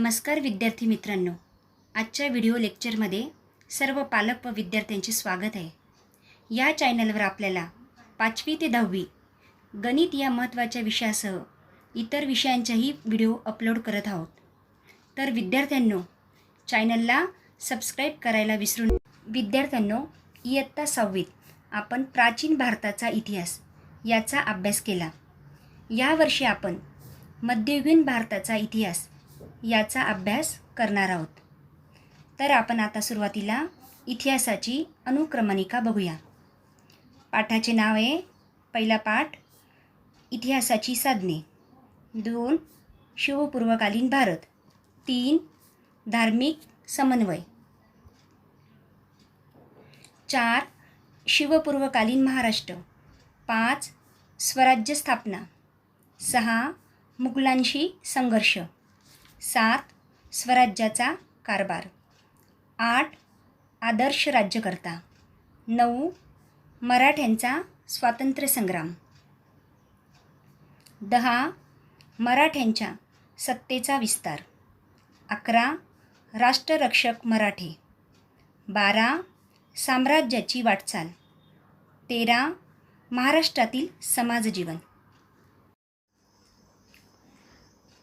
नमस्कार विद्यार्थी मित्रांनो. आजच्या व्हिडिओ लेक्चरमध्ये सर्व पालक व विद्यार्थ्यांचे स्वागत आहे. या चॅनलवर आपल्याला पाचवी ते दहावी गणित या महत्त्वाच्या विषयासह इतर विषयांच्याही व्हिडिओ अपलोड करत आहोत. तर विद्यार्थ्यांनो चॅनलला सबस्क्राईब करायला विसरू विद्यार्थ्यांनो इयत्ता सहावीत आपण प्राचीन भारताचा इतिहास याचा अभ्यास केला. यावर्षी आपण मध्ययुगीन भारताचा इतिहास याचा अभ्यास करणार आहोत. तर आपण आता सुरुवातीला इतिहासाची अनुक्रमणिका बघूया. पाठाचे नाव आहे पहिला पाठ इतिहासाची साधने. दोन शिवपूर्वकालीन भारत. तीन धार्मिक समन्वय. चार शिवपूर्वकालीन महाराष्ट्र. पाच स्वराज्य स्थापना. सहा मुघलांशी संघर्ष. सात स्वराज्याचा कारभार. आठ आदर्श राज्यकर्ता. नऊ मराठ्यांचा स्वातंत्र्यसंग्राम. दहा मराठ्यांच्या सत्तेचा विस्तार. अकरा राष्ट्ररक्षक मराठे. बारा साम्राज्याची वाटचाल. तेरा महाराष्ट्रातील समाजजीवन.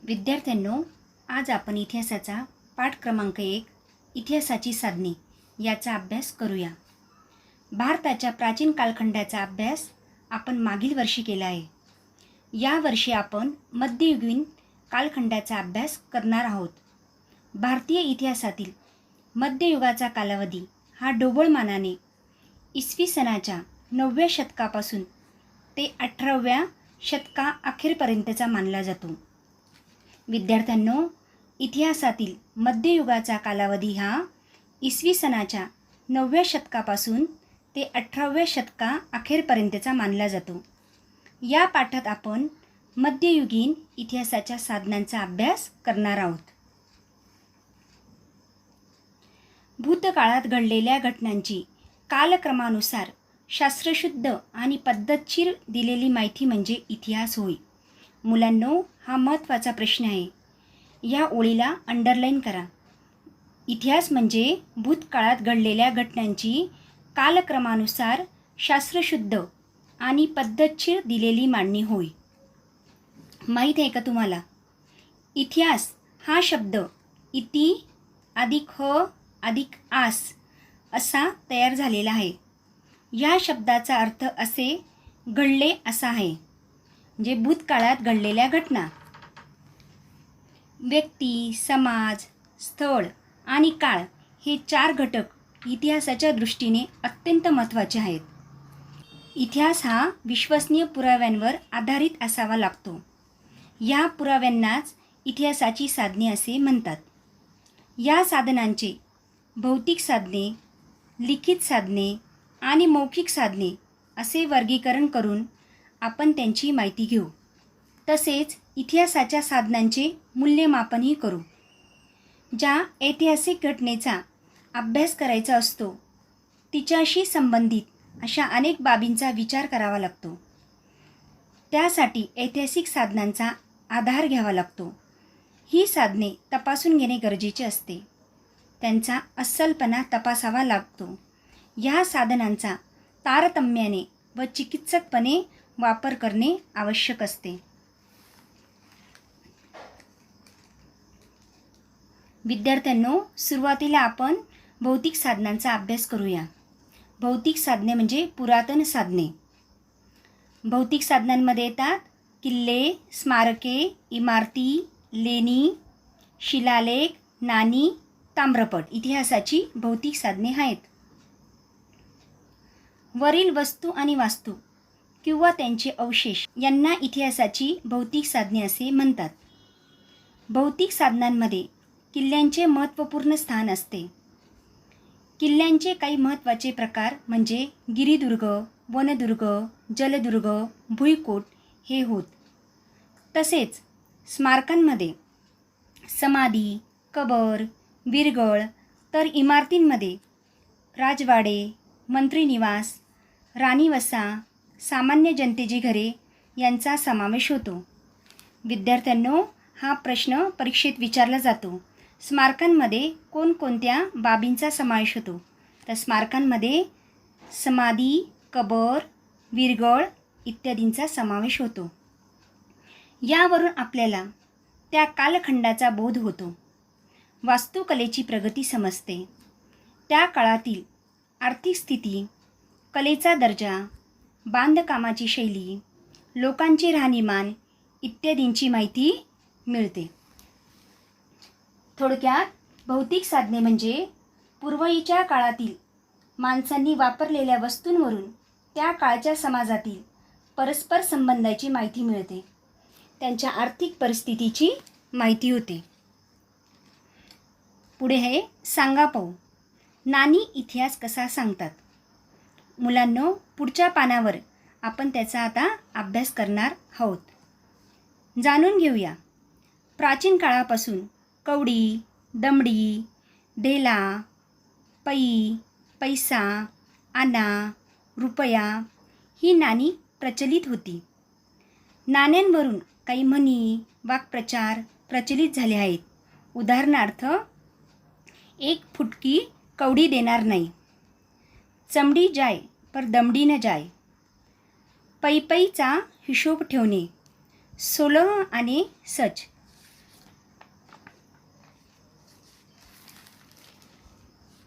विद्यार्थ्यांनो आज आपण इतिहासाचा पाठ क्रमांक एक इतिहासाची साधने याचा अभ्यास करूया. भारताच्या प्राचीन कालखंडाचा अभ्यास आपण मागील वर्षी केला आहे. या वर्षी आपण मध्ययुगीन कालखंडाचा अभ्यास करणार आहोत. भारतीय इतिहासातील मध्ययुगाचा कालावधी हा ढोबळमानाने इसवी सणाच्या नवव्या शतकापासून ते अठराव्या शतका अखेरपर्यंतचा मानला जातो. विद्यार्थ्यांनो इतिहासातील मध्ययुगाचा कालावधी हा इसवी सणाच्या नवव्या शतकापासून ते अठराव्या शतका अखेरपर्यंतचा मानला जातो. या पाठात आपण मध्ययुगीन इतिहासाच्या साधनांचा अभ्यास करणार आहोत. भूतकाळात घडलेल्या घटनांची कालक्रमानुसार शास्त्रशुद्ध आणि पद्धतशीर दिलेली माहिती म्हणजे इतिहास होय. मुलांनो हा महत्त्वाचा प्रश्न आहे. या ओळीला अंडरलाईन करा. इतिहास म्हणजे भूतकाळात घडलेल्या घटनांची कालक्रमानुसार शास्त्रशुद्ध आणि पद्धतशीर दिलेली मांडणी होय. माहीत आहे का तुम्हाला? इतिहास हा शब्द इति अधिक ह अधिक आस असा तयार झालेला आहे. या शब्दाचा अर्थ असे घडले असा आहे. म्हणजे भूतकाळात घडलेल्या घटना. व्यक्ती समाज स्थळ आणि काळ हे चार घटक इतिहासाच्या दृष्टीने अत्यंत महत्त्वाचे आहेत. इतिहास हा विश्वसनीय पुराव्यांवर आधारित असावा लागतो. या पुराव्यांनाच इतिहासाची साधने असे म्हणतात. या साधनांचे भौतिक साधने लिखित साधने आणि मौखिक साधने असे वर्गीकरण करून आपण त्यांची माहिती घेऊ. तसेच इतिहासाच्या साधनांचे मूल्यमापनही करू. ज्या ऐतिहासिक घटनेचा अभ्यास करायचा असतो तिच्याशी संबंधित अशा अनेक बाबींचा विचार करावा लागतो. त्यासाठी ऐतिहासिक साधनांचा आधार घ्यावा लागतो. ही साधने तपासून घेणे गरजेचे असते. त्यांचा अस्सलपणा तपासावा लागतो. या साधनांचा तारतम्याने व चिकित्सकपणे वापर करणे आवश्यक असते. विद्यार्थ्यांनो सुरुवातीला आपण भौतिक साधनांचा अभ्यास करूया. भौतिक साधने म्हणजे पुरातन साधने. भौतिक साधनांमध्ये येतात किल्ले स्मारके इमारती लेणी शिलालेख नाणी ताम्रपट. इतिहासाची भौतिक साधने आहेत. वरील वस्तू आणि वास्तू. किंवा त्यांचे अवशेष यांना इतिहासाची भौतिक साधने असे म्हणतात. भौतिक साधनांमध्ये किल्ल्यांचे महत्त्वपूर्ण स्थान असते. किल्ल्यांचे काही महत्त्वाचे प्रकार म्हणजे गिरिदुर्ग वनदुर्ग जलदुर्ग भुईकोट हे होत. तसेच स्मारकांमध्ये समाधी कबर विरगळ तर इमारतींमध्ये राजवाडे मंत्रीनिवास राणीवसा सामान्य जनतेची घरे यांचा समावेश होतो. विद्यार्थ्यांनो हा प्रश्न परीक्षेत विचारला जातो. स्मारकांमध्ये कोणकोणत्या बाबींचा समावेश होतो? तर स्मारकांमध्ये समाधी कबर विरगळ इत्यादींचा समावेश होतो. यावरून आपल्याला त्या कालखंडाचा बोध होतो. वास्तुकलेची प्रगती समजते. त्या काळातील आर्थिक स्थिती कलेचा दर्जा बांधकामाची शैली लोकांची राहणीमान इत्यादींची माहिती मिळते. थोडक्यात भौतिक साधने म्हणजे पूर्वीच्या काळातील माणसांनी वापरलेल्या वस्तूंवरून त्या काळच्या समाजातील परस्पर संबंधाची माहिती मिळते. त्यांच्या आर्थिक परिस्थितीची माहिती होते. पुढे आहे सांगा पाहू. नानी इतिहास कसा सांगतात? मुलांनो पुढच्या पानावर आपण त्याचा आता अभ्यास करणार आहोत. जाणून घेऊया. प्राचीन काळापासून कवडी दमडी देला पै पैसा आना रुपया ही नाणी प्रचलित होती. नाण्यांवरून काही म्हणी वाक्प्रचार प्रचलित झाले आहेत. उदाहरणार्थ एक फुटकी कवडी देणार नाही. चमडी जाय पर दमडी न जाय. पैपैचा हिशोब ठेवणे सोलह आणि सच.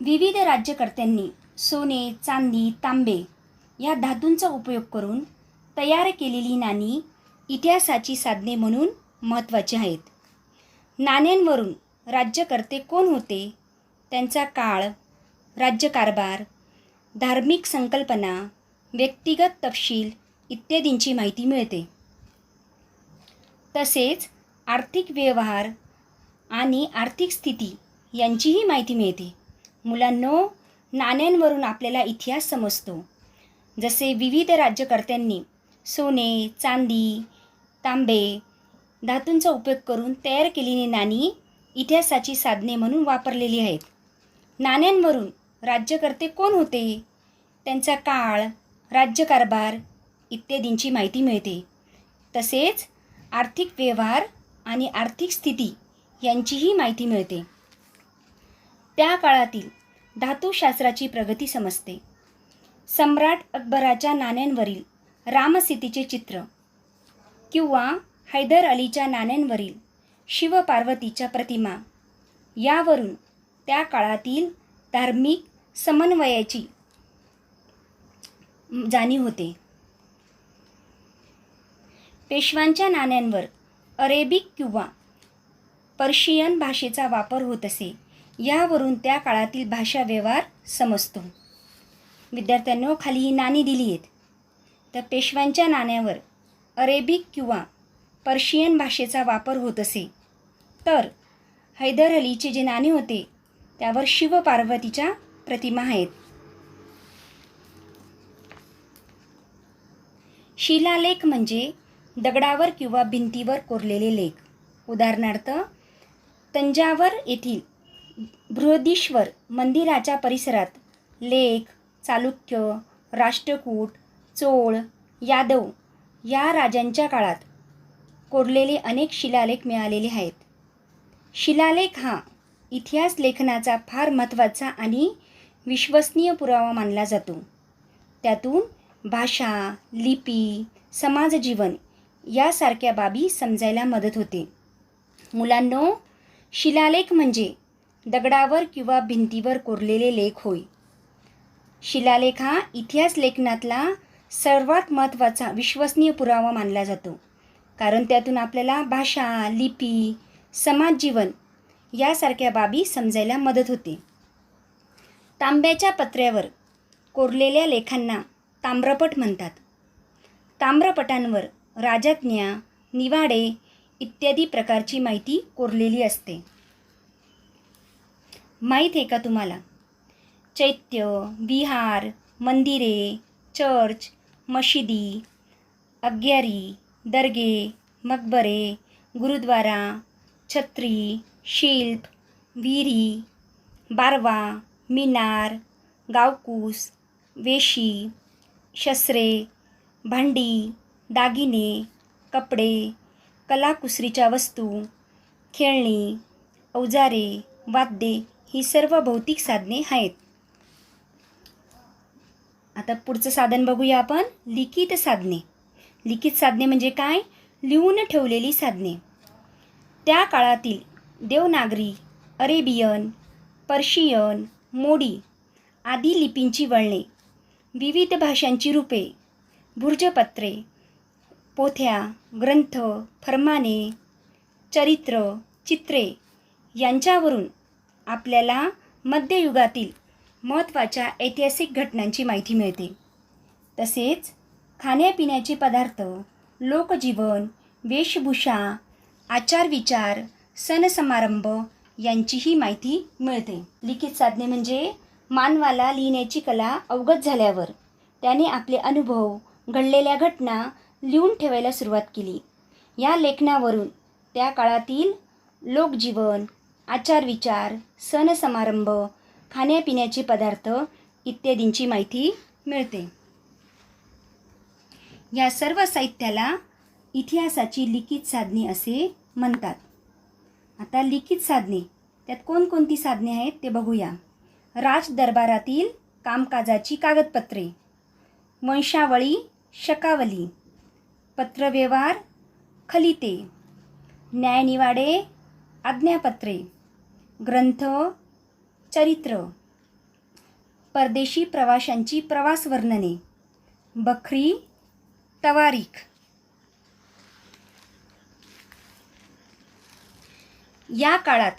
विविध राज्यकर्त्यांनी सोने चांदी तांबे या धातूंचा उपयोग करून तयार केलेली नाणी इतिहासाची साधने म्हणून महत्त्वाची आहेत. नाण्यांवरून राज्यकर्ते कोण होते? त्यांचा काळ राज्यकारभार धार्मिक संकल्पना व्यक्तिगत तपशील इत्यादींची माहिती मिळते. तसेच आर्थिक व्यवहार आणि आर्थिक स्थिती यांचीही माहिती मिळते. मुलांनो नाण्यांवरून आपल्याला इतिहास समजतो. जसे विविध राज्यकर्त्यांनी सोने चांदी तांबे धातूंचा उपयोग करून तयार केलेली नाणी इतिहासाची साधने म्हणून वापरलेली आहेत. नाण्यांवरून राज्यकर्ते कोण होते? त्यांचा काळ राज्यकारभार इत्यादींची माहिती मिळते. तसेच आर्थिक व्यवहार आणि आर्थिक स्थिती यांचीही माहिती मिळते. त्या काळातील धातुशास्त्राची प्रगती समजते. सम्राट अकबराच्या नाण्यांवरील रामसितीचे चित्र किंवा हैदर अलीच्या नाण्यांवरील शिवपार्वतीच्या प्रतिमा यावरून त्या काळातील धार्मिक समन्वयाची जाणीव होते. पेशवांच्या नाण्यांवर अरेबिक किंवा पर्शियन भाषेचा वापर होत असे यावरून त्या काळातील भाषा व्यवहार समजतो. विद्यार्थ्यांनो खाली ही नाणी दिली आहेत. तर पेशव्यांच्या नाण्यावर अरेबिक किंवा पर्शियन भाषेचा वापर होत असे. तर हैदर अलीचे जे नाणे होते त्यावर शिवपार्वतीच्या प्रतिमा आहेत. शिलालेख म्हणजे दगडावर किंवा भिंतीवर कोरलेले लेख. उदाहरणार्थ तंजावर येथील बृहदीश्वर मंदिराच्या परिसरात लेख चालुक्य राष्ट्रकूट चोळ यादव या राजांच्या काळात कोरलेले अनेक शिलालेख मिळालेले आहेत. शिलालेख हा इतिहास लेखनाचा फार महत्त्वाचा आणि विश्वसनीय पुरावा मानला जातो. त्यातून भाषा लिपी समाजजीवन यासारख्या बाबी समजायला मदत होते. मुलांनो शिलालेख म्हणजे दगडावर किंवा भिंतीवर कोरलेले लेख होय. शिलालेख हा इतिहास लेखनातला सर्वात महत्त्वाचा विश्वसनीय पुरावा मानला जातो. कारण त्यातून आपल्याला भाषा लिपी समाजजीवन यासारख्या बाबी समजायला मदत होते. तांब्याच्या पत्र्यावर कोरलेल्या लेखांना ताम्रपट म्हणतात. ताम्रपटांवर राजज्ञा निवाडे इत्यादी प्रकारची माहिती कोरलेली असते. माहीत आहे का तुम्हाला? चैत्य विहार मंदिरे चर्च मशिदी अग्यारी दर्गे मकबरे गुरुद्वारा छत्री शिल्प विहिरी बारवा मिनार गावकूस वेशी शस्त्रे भांडी दागिने कपडे कलाकुसरीच्या वस्तू खेळणी अवजारे वाद्ये ही सर्व भौतिक साधने आहेत. आता पुढचं साधन बघूया आपण लिखित साधने. लिखित साधने म्हणजे काय? लिहून ठेवलेली साधने. त्या काळातील देवनागरी अरेबियन पर्शियन मोडी आदी लिपींची वळणे विविध भाषांची रूपे भुर्जपत्रे पोथ्या ग्रंथ फरमाने चरित्र चित्रे यांच्यावरून आपल्याला मध्ययुगातील महत्त्वाच्या ऐतिहासिक घटनांची माहिती मिळते. तसेच खाण्यापिण्याचे पदार्थ लोकजीवन वेशभूषा आचारविचार सण समारंभ यांचीही माहिती मिळते. लिखित साधने म्हणजे मानवाला लिहिण्याची कला अवगत झाल्यावर त्याने आपले अनुभव घडलेल्या घटना लिहून ठेवायला सुरुवात केली. या लेखनावरून त्या काळातील लोकजीवन आचारविचार सण समारंभ खाण्यापिण्याचे पदार्थ इत्यादींची माहिती मिळते. या सर्व साहित्याला इतिहासाची लिखित साधने असे म्हणतात. आता लिखित साधने. त्यात कोणकोणती साधने आहेत ते बघूया. राज दरबारातील कामकाजाची कागदपत्रे. वंशावळी शकावली. पत्रव्यवहार खलिते. न्यायनिवाडे आज्ञापत्रे. ग्रंथ चरित्र. परदेशी प्रवाशांची प्रवास वर्णने. बखरी तवारीख. या काळात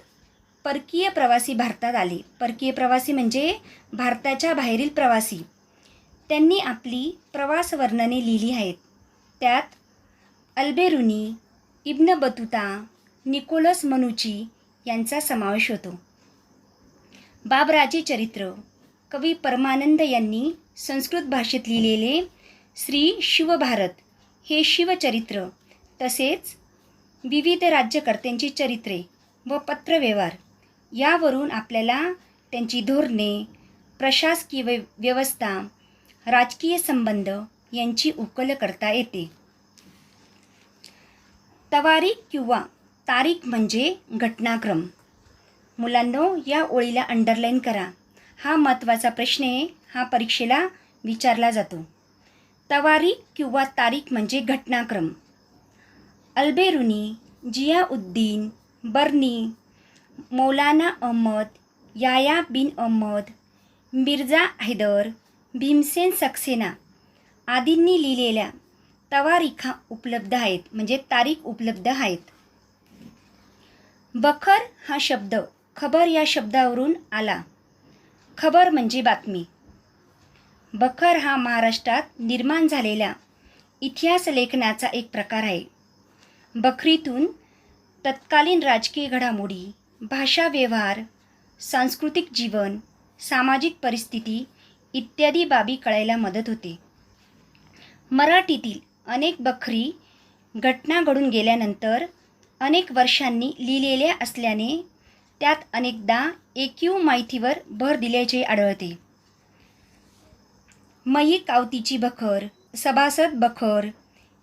परकीय प्रवासी भारतात आले. परकीय प्रवासी म्हणजे भारताच्या बाहेरील प्रवासी. त्यांनी आपली प्रवास वर्णने लिहिली आहेत. त्यात अल्बेरुनी इब्न बतुता निकोलस मनुची यांचा समावेश होतो. बाबराचे चरित्र कवी परमानंद यांनी संस्कृत भाषेत लिहिलेले श्री शिवभारत हे शिवचरित्र तसेच विविध राज्यकर्त्यांची चरित्रे व पत्रव्यवहार. यावरून आपल्याला त्यांची धोरणे प्रशासकीय व्य व्यवस्था राजकीय संबंध यांची उकल करता येते. तवारीख किंवा तारीख म्हणजे घटनाक्रम. मुलांनो या ओळीला अंडरलाईन करा. हा महत्त्वाचा प्रश्न आहे हा परीक्षेला विचारला जातो. तवारीख किंवा तारीख म्हणजे घटनाक्रम. अल्बेरुनी जियाउद्दीन बर्नी मौलाना अहमद याया बिन अहमद मिर्झा हैदर भीमसेन सक्सेना आदींनी लिहिलेल्या तवारीखा उपलब्ध आहेत म्हणजे तारीख उपलब्ध आहेत. बखर हा शब्द खबर या शब्दावरून आला. खबर म्हणजे बातमी. बखर हा महाराष्ट्रात निर्माण झालेल्या इतिहास लेखनाचा एक प्रकार आहे. बखरीतून तत्कालीन राजकीय घडामोडी भाषा व्यवहार सांस्कृतिक जीवन सामाजिक परिस्थिती इत्यादी बाबी कळायला मदत होते. मराठीतील अनेक बखरी घटना घडून गेल्यानंतर अनेक वर्षांनी लिहिलेल्या असल्याने त्यात अनेकदा एकीव माहितीवर भर दिल्याचे आढळते. मयी कावतीची बखर सभासद बखर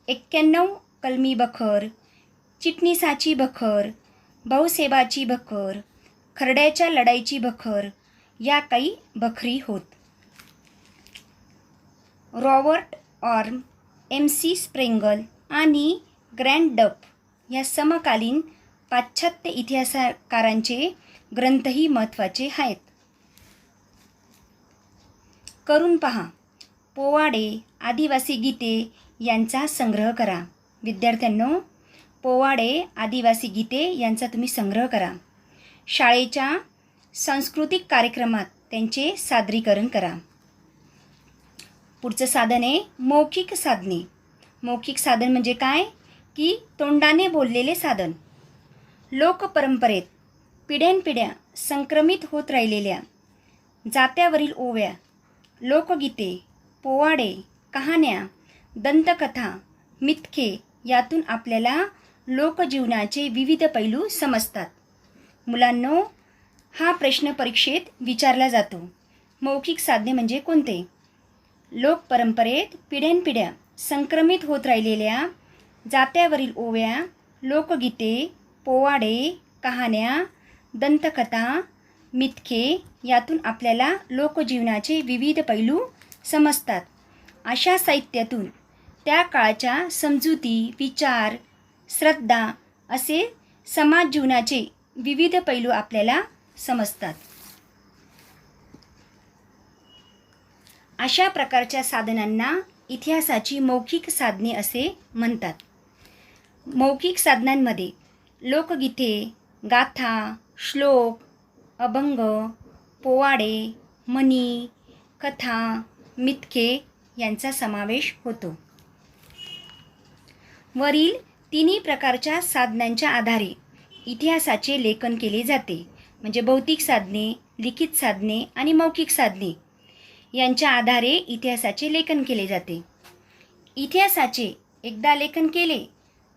एक्क्याण्णव कलमी बखर चिटणीसाची बखर भाऊसेबाची बखर खरड्याच्या लढाईची बखर या काही बखरी होत. Robert Orme M C Sprengel आणि ग्रँड डप या समकालीन पाश्चात्य इतिहासकारांचे ग्रंथही महत्त्वाचे आहेत. करून पहा. पोवाडे आदिवासी गीते यांचा संग्रह करा. विद्यार्थ्यांनो पोवाडे आदिवासी गीते यांचा तुम्ही संग्रह करा. शाळेच्या सांस्कृतिक कार्यक्रमात त्यांचे सादरीकरण करा. पुढचं साधन आहे मौखिक साधने. मौखिक साधन म्हणजे काय? की तोंडाने बोललेले साधन. लोकपरंपरेत पिढ्यानपिढ्या संक्रमित होत राहिलेल्या जात्यावरील ओव्या लोकगीते पोवाडे कहाण्या दंतकथा मिथके यातून आपल्याला लोकजीवनाचे विविध पैलू समजतात. मुलांनो हा प्रश्न परीक्षेत विचारला जातो. मौखिक साधने म्हणजे कोणते? लोकपरंपरेत पिढ्यानपिढ्या संक्रमित होत राहिलेल्या जात्यावरील ओव्या लोकगीते पोवाडे कहाण्या दंतकथा मिथके यातून आपल्याला लोकजीवनाचे विविध पैलू समजतात. अशा साहित्यातून त्या काळच्या समजुती विचार श्रद्धा असे समाज जीवनाचे विविध पैलू आपल्याला समजतात. अशा प्रकारच्या साधनांना इतिहासाची मौखिक साधने असे म्हणतात. मौखिक साधनांमध्ये लोकगीते गाथा श्लोक अभंग पोवाडे मनी कथा मितके यांचा समावेश होतो. वरील तिन्ही प्रकारच्या साधनांच्या आधारे इतिहासाचे लेखन केले जाते. म्हणजे भौतिक साधने लिखित साधने आणि मौखिक साधने यांच्या आधारे इतिहासाचे लेखन केले जाते. इतिहासाचे एकदा लेखन केले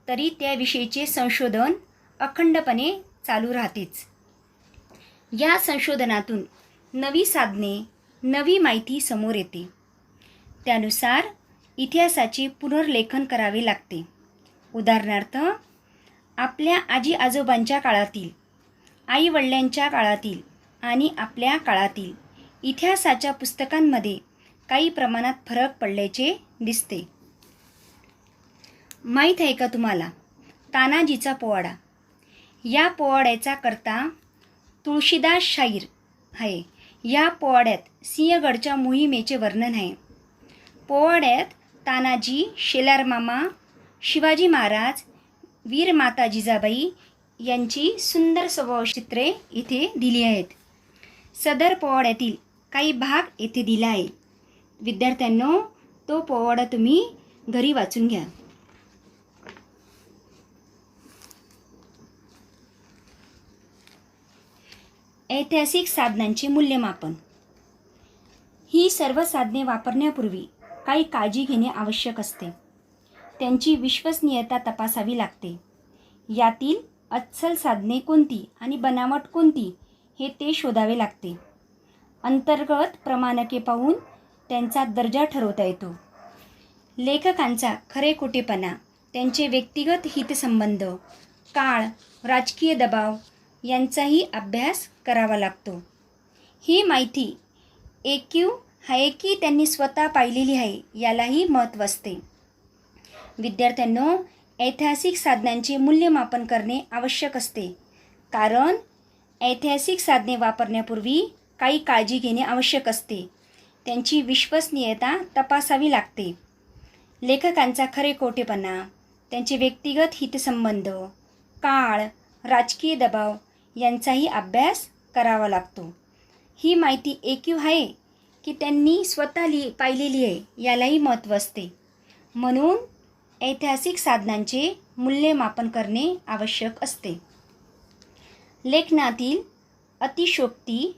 तरी त्याविषयीचे संशोधन अखंडपणे चालू राहतेच. या संशोधनातून नवी साधने नवी माहिती समोर येते. त्यानुसार इतिहासाचे पुनर्लेखन करावे लागते. उदाहरणार्थ आपल्या आजी आजोबांच्या काळातील आईवडिलांच्या काळातील आणि आपल्या काळातील इतिहासाच्या पुस्तकांमध्ये काही प्रमाणात फरक पडल्याचे दिसते. माहीत आहे का तुम्हाला? तानाजीचा पोवाडा. या पोवाड्याचा करता तुळशीदास शाहीर आहे. या पोवाड्यात सिंहगडच्या मोहिमेचे वर्णन आहे. पोवाड्यात तानाजी शेलार मामा शिवाजी महाराज वीर माता जिजाबाई यांची सुंदर स्वभावचित्रे इथे दिली आहेत. सदर पोवाड्यातील काही भाग येथे दिला आहे. विद्यार्थ्यांनो तो पोवाडा तुम्ही घरी वाचून घ्या. ऐतिहासिक साधनांचे मूल्यमापन. ही सर्व साधने वापरण्यापूर्वी काही काळजी घेणे आवश्यक असते. त्यांची विश्वसनीयता तपासावी लागते. यातील अस्सल साधने कोणती आणि बनावट कोणती हे ते शोधावे लागते. अंतर्गत प्रमाणके पाहून त्यांचा दर्जा ठरवता येतो. लेखकांचा खरे खोटेपणा त्यांचे व्यक्तिगत हितसंबंध काळ राजकीय दबाव यांचाही अभ्यास करावा लागतो. ही माहिती एकीव आहे की त्यांनी स्वतः पाहिलेली आहे यालाही महत्त्व असते. विद्यार्थ्यांनो ऐतिहासिक साधनांचे मूल्यमापन करणे आवश्यक असते. कारण ऐतिहासिक साधने वापरण्यापूर्वी काही काळजी घेणे आवश्यक असते. त्यांची विश्वसनीयता तपासावी लागते. लेखकांचा खरे खोटेपणा त्यांचे व्यक्तिगत हितसंबंध काळ राजकीय दबाव यांचाही अभ्यास करावा लागतो. ही माहिती एकीव आहे की त्यांनी स्वतः लिहि पाहिलेली आहे यालाही महत्त्व असते. म्हणून ऐतिहासिक साधनांचे मूल्यमापन करणे आवश्यक असते. लेखनातील अतिशोक्ती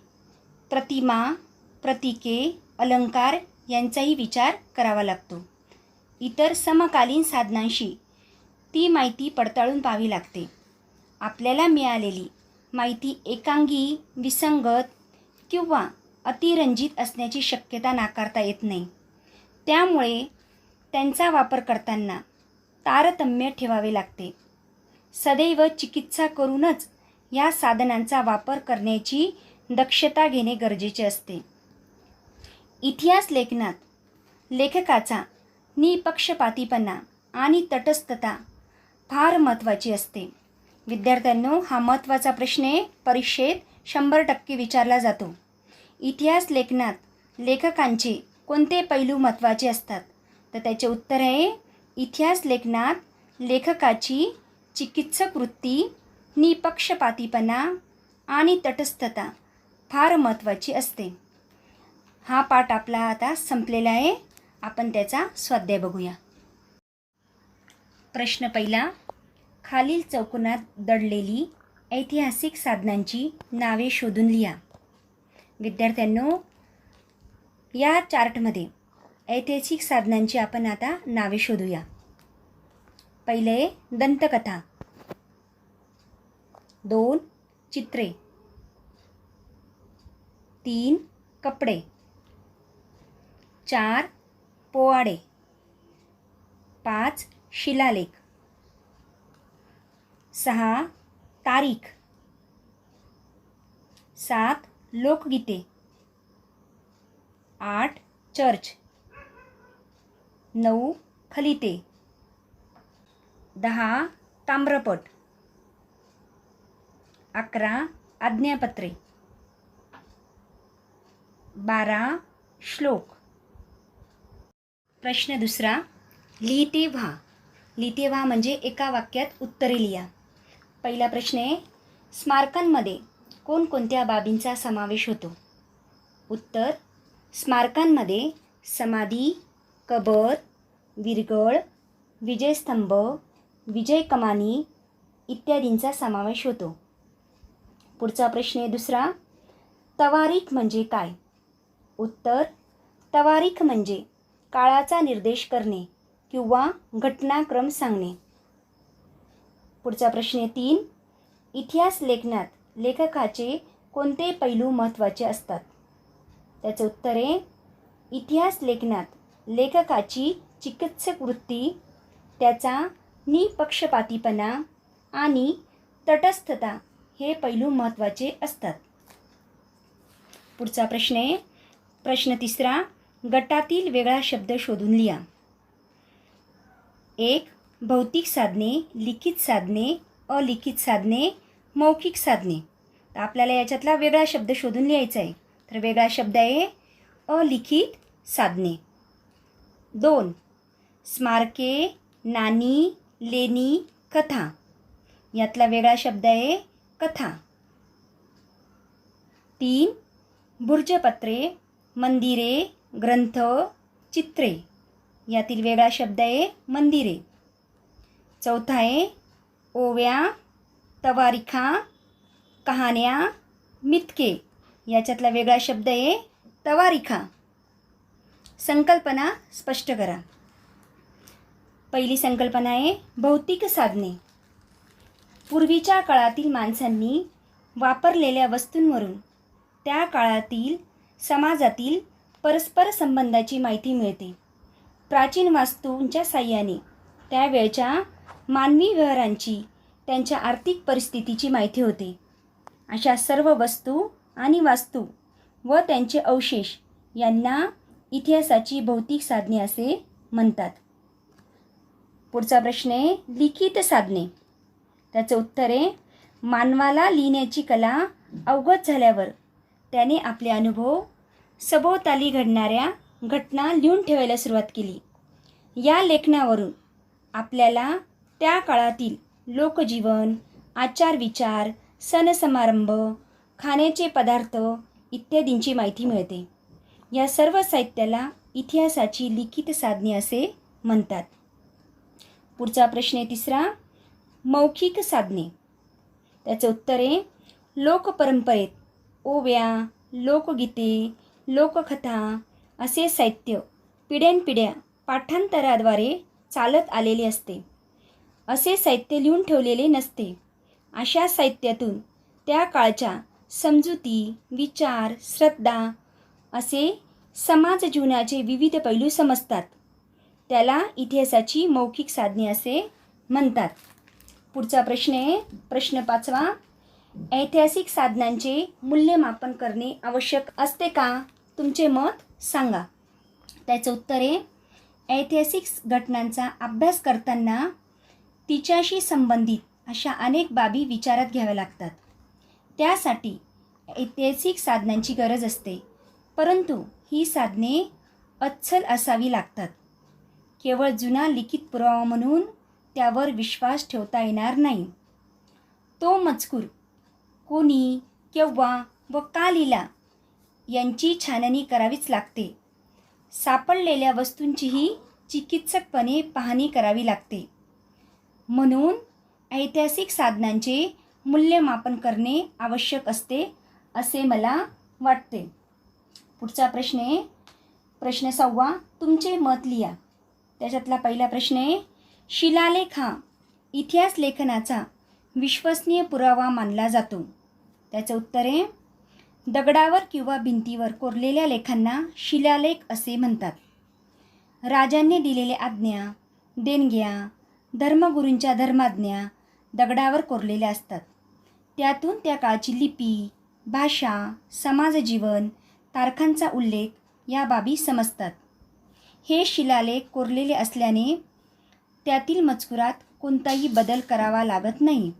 प्रतिमा प्रतीके अलंकार यांचाही विचार करावा लागतो. इतर समकालीन साधनांशी ती माहिती पडताळून पाहावी लागते. आपल्याला मिळालेली माहिती एकांगी विसंगत किंवा अतिरंजित असण्याची शक्यता नाकारता येत नाही. त्यामुळे त्यांचा वापर करताना तारतम्य ठेवावे लागते. सदैव चिकित्सा करूनच या साधनांचा वापर करण्याची दक्षता घेणे गरजेचे असते. इतिहास लेखनात लेखकाचा निपक्षपातीपणा आणि तटस्थता फार महत्त्वाची असते. विद्यार्थ्यांनो हा महत्त्वाचा प्रश्न परीक्षेत शंभर टक्के विचारला जातो. इतिहास लेखनात लेखकांचे कोणते पैलू महत्त्वाचे असतात? तर त्याचे उत्तर आहे इतिहास लेखनात लेखकाची चिकित्सक वृत्ती निपक्षपातीपणा आणि तटस्थता फार महत्त्वाची असते. हा पाठ आपला आता संपलेला आहे. आपण त्याचा स्वाध्याय बघूया. प्रश्न पहिला. खालील चौकोनात दडलेली ऐतिहासिक साधनांची नावे शोधून लिहा. विद्यार्थ्यांनो या चार्टमध्ये ऐतिहासिक साधनांची आपण आता नावे शोधूया. पहिले दंतकथा. दोन चित्रे. तीन कपडे. चार पोवाडे. पाच शिलालेख. सहा तारीख. सात लोकगीते. आठ चर्च. नऊ खलिते दहा ताम्रपट. अकरा आज्ञापत्रे. बारा श्लोक. प्रश्न दुसरा लिहिते व्हा. लिहिते व्हा म्हणजे एका वाक्यात उत्तरे लिहा. पहिला प्रश्न आहे स्मारकांमध्ये कोणकोणत्या बाबींचा समावेश होतो? उत्तर स्मारकांमध्ये समाधी कबर विरगळ विजयस्तंभ विजय कमानी इत्यादींचा समावेश होतो. पुढचा प्रश्न आहे दुसरा तवारीख म्हणजे काय? उत्तर तवारीख म्हणजे काळाचा निर्देश करणे किंवा घटनाक्रम सांगणे. पुढचा प्रश्न आहे तीन इतिहास लेखनात लेखकाचे कोणते पैलू महत्त्वाचे असतात? त्याचं उत्तर आहे इतिहास लेखनात लेखकाची चिकित्सक वृत्ती त्याचा निपक्षपातीपणा आणि तटस्थता हे पैलू महत्त्वाचे असतात. पुढचा प्रश्न आहे. प्रश्न तिसरा गटातील वेगळा शब्द शोधून लिहा. एक भौतिक साधने लिखित साधने अलिखित साधने मौखिक साधने. तर आपल्याला याच्यातला वेगळा शब्द शोधून लिहायचा आहे. तर वेगळा शब्द आहे अलिखित साधने. दोन. स्मारके नाणी लेणी कथा. यातला वेगळा शब्द आहे कथा. तीन. भुर्जपत्रे मंदिरे ग्रंथ चित्रे. यातील वेगळा शब्द आहे मंदिरे. चौथा आहे ओव्या तवारिखा कहाण्या मितके. याच्यातला वेगळा शब्द आहे तवारिखा. संकल्पना स्पष्ट करा. पहिली संकल्पना आहे भौतिक साधने. पूर्वीच्या काळातील माणसांनी वापरलेल्या वस्तूंवरून त्या काळातील समाजातील परस्पर संबंधाची माहिती मिळते. प्राचीन वास्तूंच्या साह्याने त्यावेळच्या मानवी व्यवहारांची त्यांच्या आर्थिक परिस्थितीची माहिती होते. अशा सर्व वस्तू आणि वास्तू व त्यांचे अवशेष यांना इतिहासाची भौतिक साधने असे म्हणतात. पुढचा प्रश्न आहे लिखित साधने. त्याचं उत्तर आहे मानवाला लिहिण्याची कला अवगत झाल्यावर त्याने आपले अनुभव सभोवताली घडणाऱ्या घटना लिहून ठेवायला सुरुवात केली. या लेखनावरून आपल्याला त्या काळातील लोकजीवन आचारविचार सण समारंभ खाण्याचे पदार्थ इत्यादींची माहिती मिळते. या सर्व साहित्याला इतिहासाची लिखित साधने असे म्हणतात. पुढचा प्रश्न आहे तिसरा मौखिक साधने. त्याचं उत्तर आहे लोकपरंपरेत ओव्या लोकगीते लोककथा असे साहित्य पिढ्यानपिढ्या पाठांतराद्वारे चालत आलेले असते. असे साहित्य लिहून ठेवलेले नसते. अशा साहित्यातून त्या काळच्या समजुती विचार श्रद्धा असे समाज जीवनाचे विविध पैलू समजतात. त्याला इतिहासाची मौखिक साधने असे म्हणतात. पुढचा प्रश्न आहे. प्रश्न पाचवा ऐतिहासिक साधनांचे मूल्यमापन करणे आवश्यक असते का? तुमचे मत सांगा. त्याचं उत्तर आहे ऐतिहासिक घटनांचा अभ्यास करताना तिच्याशी संबंधित अशा अनेक बाबी विचारात घ्याव्या लागतात. त्यासाठी ऐतिहासिक साधनांची गरज असते. परंतु ही साधने अच्छल असावी लागतात. केवळ जुना लिखित पुरावा म्हणून त्यावर विश्वास ठेवता येणार नाही. तो मजकूर कोणी केव्हा व का लिहिला यांची छाननी करावीच लागते. सापडलेल्या वस्तूंचीही चिकित्सकपणे पाहणी करावी लागते. म्हणून ऐतिहासिक साधनांचे मूल्यमापन करणे आवश्यक असते असे मला वाटते. पुढचा प्रश्न आहे. प्रश्न सव्वा तुमचे मत लिहा. त्याच्यातला पहिला प्रश्न आहे शिलालेख हा इतिहास लेखनाचा विश्वसनीय पुरावा मानला जातो. त्याचं उत्तर आहे दगडावर किंवा भिंतीवर कोरलेल्या लेखांना शिलालेख असे म्हणतात. राजांनी दिलेल्या आज्ञा देणग्या धर्मगुरूंच्या धर्माज्ञा दगडावर कोरलेल्या असतात. त्यातून त्या काळची लिपी भाषा समाजजीवन तारखांचा उल्लेख या बाबी समजतात. हे शिलालेख कोरलेले असल्याने त्यातील मजकुरात कोणताही बदल करावा लागत नाही.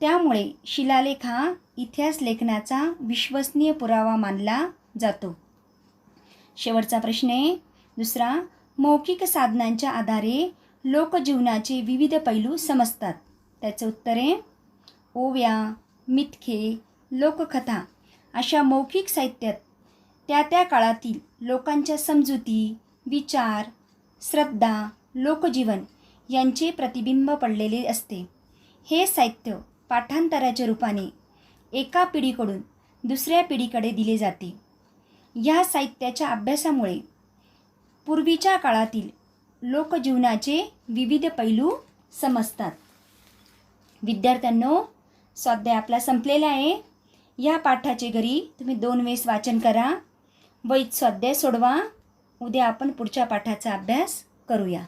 त्यामुळे शिलालेख हा इतिहास लेखनाचा विश्वसनीय पुरावा मानला जातो. शेवटचा प्रश्न आहे. दुसरा मौखिक साधनांच्या आधारे लोकजीवनाचे विविध पैलू समजतात. त्याचं उत्तर आहे. ओव्या मिथके लोककथा. अशा मौखिक साहित्यात त्या त्या काळातील लोकांच्या समजुती विचार श्रद्धा लोकजीवन यांचे प्रतिबिंब पडलेले असते. हे साहित्य पाठांतराच्या रूपाने एका पिढीकडून दुसऱ्या पिढीकडे दिले जाते. या साहित्याच्या अभ्यासामुळे पूर्वीच्या काळातील लोकजीवनाचे विविध पैलू समजतात. विद्यार्थ्यांनो स्वाध्याय आपला संपलेला आहे. या पाठाचे घरी तुम्ही दोन वेळेस वाचन करा. व स्वाध्याय सोडवा. उद्या आपण पुढच्या पाठाचा अभ्यास करूया.